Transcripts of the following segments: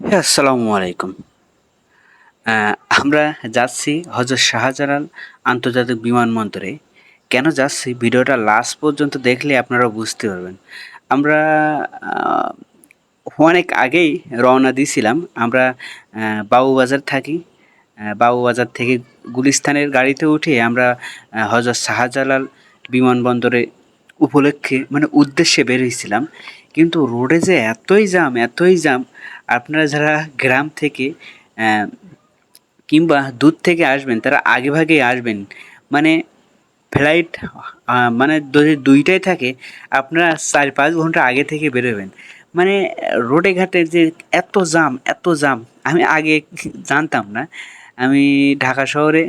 হ্যাঁ আসসালামু আলাইকুম। আমরা যাচ্ছি হজরত শাহজালাল আন্তর্জাতিক বিমানবন্দরে। কেন যাচ্ছি? ভিডিওটা লাস্ট পর্যন্ত দেখলে আপনারা বুঝতে পারবেন। আমরা অনেক আগেই রওনা দিয়েছিলাম। আমরা বাবুবাজার থাকি। বাবুবাজার থেকে গুলিস্তানের গাড়িতে উঠে আমরা হজরত শাহজালাল বিমানবন্দরে উপলক্ষে মানে উদ্দেশ্যে বেরিয়েছিলাম কিন্তু রোডে যে এতই জাম এতই জাম আপনারা যারা গ্রাম থেকে কিংবা দূর থেকে আসবেন, তারা আগে ভাগেই আসবেন। মানে ফ্লাইট মানে যদি দুইটাই থাকে, আপনারা চার পাঁচ ঘণ্টা আগে থেকে বেরোবেন মানে রোডে ঘাটে যে এত জাম এত জাম আমি আগে জানতাম না। আমি ঢাকা শহরে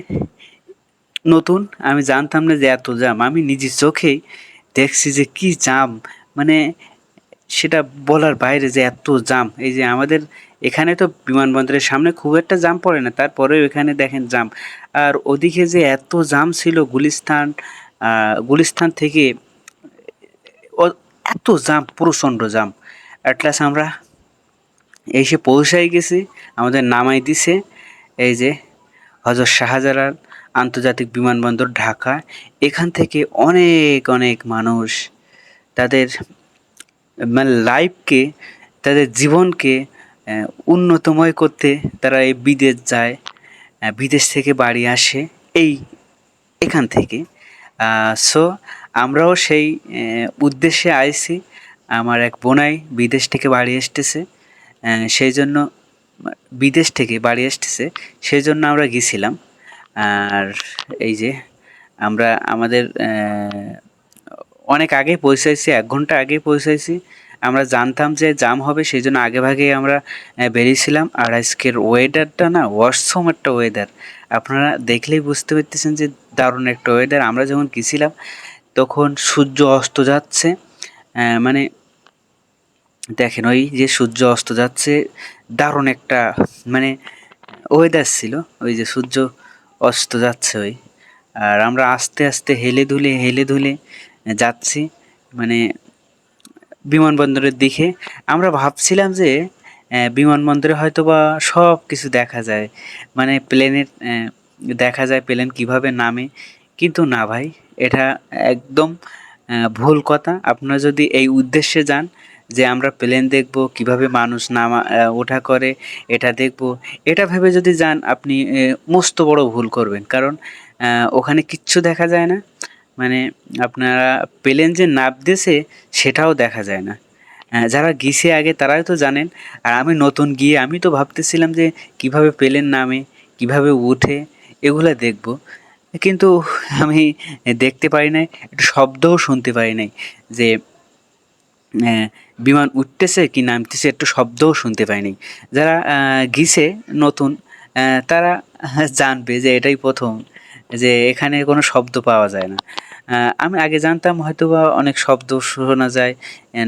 নতুন, আমি জানতাম না যে এত জাম আমি নিজের চোখেই দেখছি যে কি জাম। মানে সেটা বলার বাইরে যে এত জাম। এই যে আমাদের এখানে তো বিমানবন্দরের সামনে খুব একটা জাম পড়ে না, তারপরেও এখানে দেখেন জাম। আর ওদিকে যে এত জাম ছিল গুলিস্তান গুলিস্তান থেকে এত জাম, প্রচণ্ড জাম। অ্যাটলাস আমরা এসে পৌঁছাই গেছি, আমাদের নামাই দিছে। এই যে হজরত শাহজালাল আন্তর্জাতিক বিমানবন্দর ঢাকা। এখান থেকে অনেক অনেক মানুষ তাদের মানে লাইফকে তাদের জীবনকে উন্নতময় করতে তারা এই বিদেশ যায় বিদেশ থেকে বাড়ি আসে এই, এখান থেকে। সো আমরাও সেই উদ্দেশ্যে আইছি। আমার এক বোনাই বিদেশ থেকে বাড়ি এসতেছে সেই জন্য, বিদেশ থেকে বাড়ি এসতেছে সেই জন্য আমরা গেছিলাম। আর এই যে আমরা আমাদের অনেক আগে পৌঁছাইছি এক ঘণ্টা আগে পৌঁছাইছি আমরা জানতাম যে জাম হবে, সেই জন্য আগে ভাগে আমরা বেরিয়েছিলাম। আর আজকের ওয়েদারটা না ওয়ার্সম একটা ওয়েদার আপনারা দেখলেই বুঝতে পারতেছেন যে দারুণ একটা ওয়েদার আমরা যখন গেছিলাম, তখন সূর্য অস্ত যাচ্ছে। মানে দেখেন, ওই যে সূর্য অস্ত যাচ্ছে, দারুণ একটা মানে ওয়েদার ছিল। ওই যে সূর্য অস্ত যাচ্ছে ওই। আর আমরা আস্তে আস্তে হেলে ধুলে হেলে ধুলে যাচ্ছি মানে বিমানবন্দরের দিকে। আমরা ভাবছিলাম যে বিমানবন্দরে হয়তো বা সব কিছু দেখা যায়। মানে প্লেনের দেখা যায় প্লেন কীভাবে নামে। কিন্তু না ভাই, এটা একদম ভুল কথা। আপনারা যদি এই উদ্দেশ্যে যান যে আমরা প্লেন দেখব, কীভাবে মানুষ নামা ওঠা করে, এটা দেখব। এটা ভেবে যদি যান, আপনি মস্ত বড় ভুল করবেন। কারণ ওখানে কিচ্ছু দেখা যায় না। মানে আপনারা প্লেন যে নামতেছে সেটাও দেখা যায় না। যারা গিয়েছে আগে, তারাই তো জানেন। আর আমি নতুন গিয়ে, আমি তো ভাবতেছিলাম যে, কীভাবে প্লেন নামে, কীভাবে উঠে, এগুলো দেখব। কিন্তু, আমি দেখতে পারি নাই, একটু শব্দও শুনতে পারি নাই যে বিমান উঠতেছে কি নামতেছে একটু শব্দও শুনতে পাইনি। যারা গিয়েছে নতুন তারা জানবে যে এটাই প্রথম, যে এখানে কোনো শব্দ পাওয়া যায় না। আমি আগে জানতাম হয়তো বা অনেক শব্দ শোনা যায়,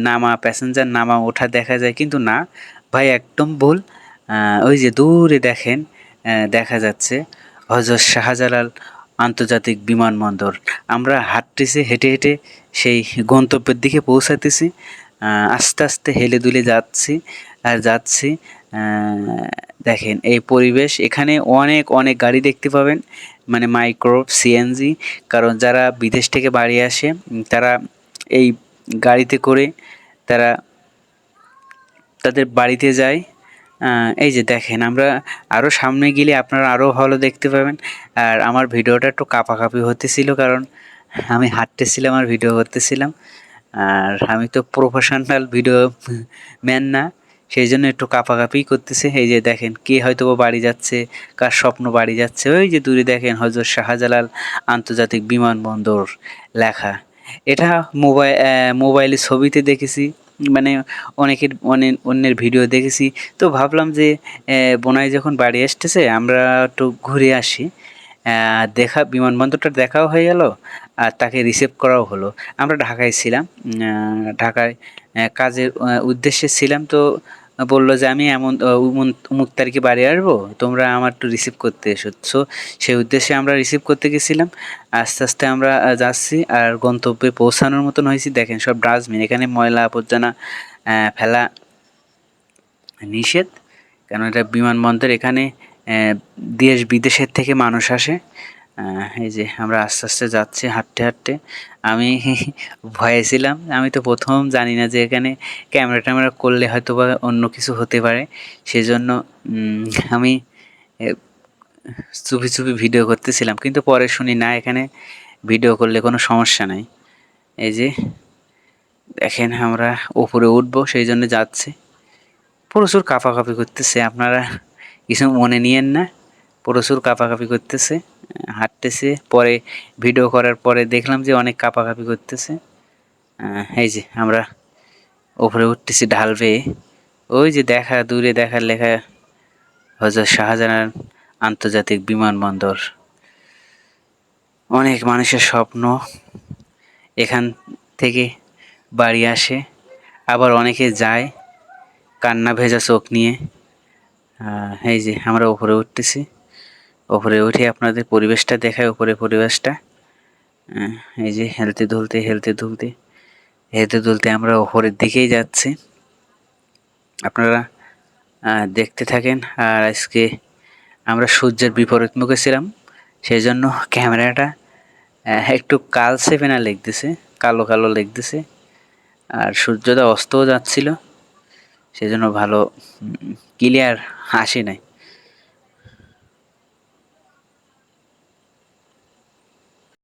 নামা প্যাসেঞ্জার নামা ওঠা দেখা যায়, কিন্তু না, ভাই একদম ভুল। ওই যে দূরে দেখেন দেখা যাচ্ছে হজরত শাহজালাল আন্তর্জাতিক বিমানবন্দর। আমরা হাঁটতেছি, হেঁটে হেঁটে সেই গন্তব্যের দিকে পৌঁছাতেছি আস্তে আস্তে হেলে দুলে যাচ্ছি, আর যাচ্ছি দেখেন এই পরিবেশ। এখানে অনেক অনেক গাড়ি দেখতে পাবেন মানে মাইক্রো, সিএনজি, কারণ যারা বিদেশ থেকে বাড়ি আসে তারা এই গাড়িতে করে তারা তাদের বাড়িতে যায় এই যে দেখেন, আমরা আরও সামনে গেলে আপনারা আরও ভালো দেখতে পাবেন। আর আমার ভিডিওটা একটু কাঁপাকাঁপি হতেছিল কারণ আমি হাঁটতেছিলাম, আর ভিডিও করতেছিলাম। আর আমি তো প্রফেশনাল ভিডিও ম্যান না, সেই জন্য একটু কাঁপাকাঁপি করতেছে। এই যে দেখেন, কে হয়তো বাড়ি যাচ্ছে, কার স্বপ্ন বাড়ি যাচ্ছে। ওই যে দূরে দেখেন হজরত শাহজালাল আন্তর্জাতিক বিমানবন্দর লেখা। এটা মোবাইল মোবাইলে ছবিতে দেখেছি। মানে অনেকের অনেক অন্যের ভিডিও দেখেছি। তো ভাবলাম যে বোনাই যখন বাড়ি আসতেছে, আমরা একটু ঘুরে আসি। দেখা, বিমানবন্দরটা দেখাও হয়ে গেল, আর তাকে রিসিভ করাও হলো। আমরা ঢাকায় ছিলাম ঢাকায় কাজের উদ্দেশ্যে ছিলাম। তো বলল যে, আমি এমন অমুক তারিখে বাড়ি আসব, তোমরা আমার একটু রিসিভ করতে এসো। সো সেই উদ্দেশ্যে আমরা রিসিভ করতে গেছিলাম। আস্তে আস্তে আমরা যাচ্ছি আর গন্তব্যে পৌঁছানোর মতন হয়েছি। দেখেন সব ডাস্টবিন এখানে ময়লা, আবর্জনা ফেলা নিষেধ। কেন এটা বিমানবন্দর, এখানে দেশ বিদেশের থেকে মানুষ আসে। এই যে আমরা আস্তে আস্তে যাচ্ছি, হাঁটতে হাঁটতে। আমি ভয়ে ছিলাম, আমি তো প্রথম জানি না যে এখানে ক্যামেরা ট্যামেরা করলে হয়তো বা অন্য কিছু হতে পারে। সেজন্য আমি চুপি চুপি ভিডিও করতেছিলাম, কিন্তু পরে শুনি, না, এখানে ভিডিও করলে কোনো সমস্যা নাই। এই যে, দেখেন আমরা উপরে উঠবো, সেই জন্য যাচ্ছি। প্রচুর কাঁপাকাঁপি করতেছে, আপনারা কিছু মনে নিয়েন না, প্রচুর কাঁপাকাঁপি করতেছে। হাঁটতেছে, পরে ভিডিও করার পরে দেখলাম যে অনেক কাঁপাকাঁপি করতেছে। এই যে আমরা উপরে উঠতেছি ঢাল বেয়ে। ওই যে দেখা, দূরে দেখার লেখা হজরত শাহজাহান আন্তর্জাতিক বিমানবন্দর। অনেক মানুষের স্বপ্ন এখান থেকে বাড়ি আসে, আবার অনেকে যায় কান্না ভেজা চোখ নিয়ে। এই যে আমরা উপরে উঠতেছি। উপরে উঠে আপনাদের পরিবেশটা দেখায় উপরে পরিবেশটা। এই যে হেলতে ধুলতে হেলতে ধুলতে হেলতে ধুলতে আমরা ওপরের দিকেই যাচ্ছি। আপনারা দেখতে থাকেন, আর আজকে আমরা সূর্যের বিপরীত মুখে ছিলাম সেই জন্য ক্যামেরাটা একটু কালসে পেনা লেগতেছে কালো কালো লেগতেছে আর সূর্যটা অস্তও যাচ্ছিল, সেজন্য ভালো ক্লিয়ার আসে নাই।